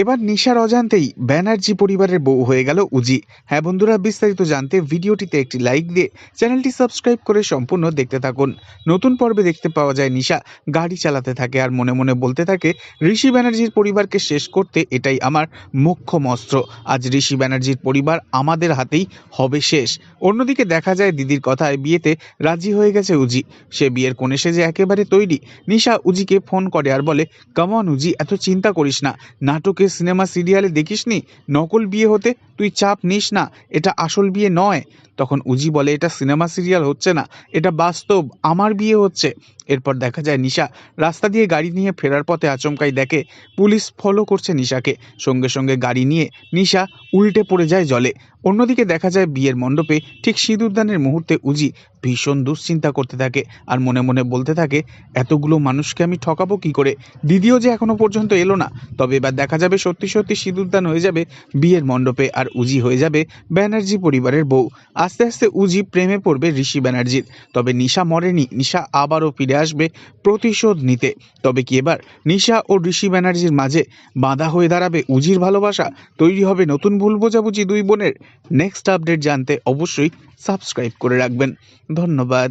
এবার নিশার অজান্তেই ব্যানার্জি পরিবারের বউ হয়ে গেল উজি। হ্যাঁ বন্ধুরা, বিস্তারিত জানতে ভিডিওটিতে একটি লাইক দিয়ে চ্যানেলটি সাবস্ক্রাইব করে সম্পূর্ণ দেখতে থাকুন। নতুন পর্বে দেখতে পাওয়া যায় নিশা, গাড়ি চালাতে থাকে আর মনে মনে বলতে থাকে, ঋষি ব্যানার্জির পরিবারকে শেষ করতে এটাই আমার মোক্ষম অস্ত্র। আজ ঋষি ব্যানার্জির পরিবার আমাদের হাতেই হবে শেষ। অন্যদিকে দেখা যায় দিদির কথায় বিয়েতে রাজি হয়ে গেছে উজি। সে বিয়ের কোণে সে যে একেবারে তৈরি। নিশা উজিকে ফোন করে আর বলে কামন উজি, এত চিন্তা করিস না। নাটকে সিনেমা সিরিয়ালে দেখিসনি? নকল বিয়ে হতে তুই চাপ নিস না, এটা আসল বিয়ে নয়। তখন উজি বলে, এটা সিনেমা সিরিয়াল হচ্ছে না, এটা বাস্তব, আমার বিয়ে হচ্ছে। এরপর দেখা যায় নিশা রাস্তা দিয়ে গাড়ি নিয়ে ফেরার পথে আচমকাই দেখে, পুলিশ ফলো করছে নিশাকে। সঙ্গে সঙ্গে গাড়ি নিয়ে নিশা উল্টে পড়ে যায় জলে। অন্যদিকে দেখা যায় বিয়ের মণ্ডপে ঠিক সিঁদুরদানের মুহূর্তে উজি ভীষণ দুশ্চিন্তা করতে থাকে আর মনে মনে বলতে থাকে, এতগুলো মানুষকে আমি ঠকাবো কি করে? দিদিও যে এখনও পর্যন্ত এলো না। তবে এবার দেখা যাবে সত্যি সত্যি সিঁদুরদান হয়ে যাবে বিয়ের মণ্ডপে আর উজি হয়ে যাবে ব্যানার্জি পরিবারের বউ। আস্তে আস্তে উজি প্রেমে পড়বে ঋষি ব্যানার্জির। তবে নিশা মরেনি, নিশা আবারও ফিরে আসবে প্রতিশোধ নিতে। তবে কি এবার নিশা ও ঋষি ব্যানার্জির মাঝে বাঁধা হয়ে দাঁড়াবে উজির ভালোবাসা? তৈরি হবে নতুন ভুল বোঝাবুঝি দুই বোনের। নেক্সট আপডেট জানতে অবশ্যই সাবস্ক্রাইব করে রাখবেন। ধন্যবাদ।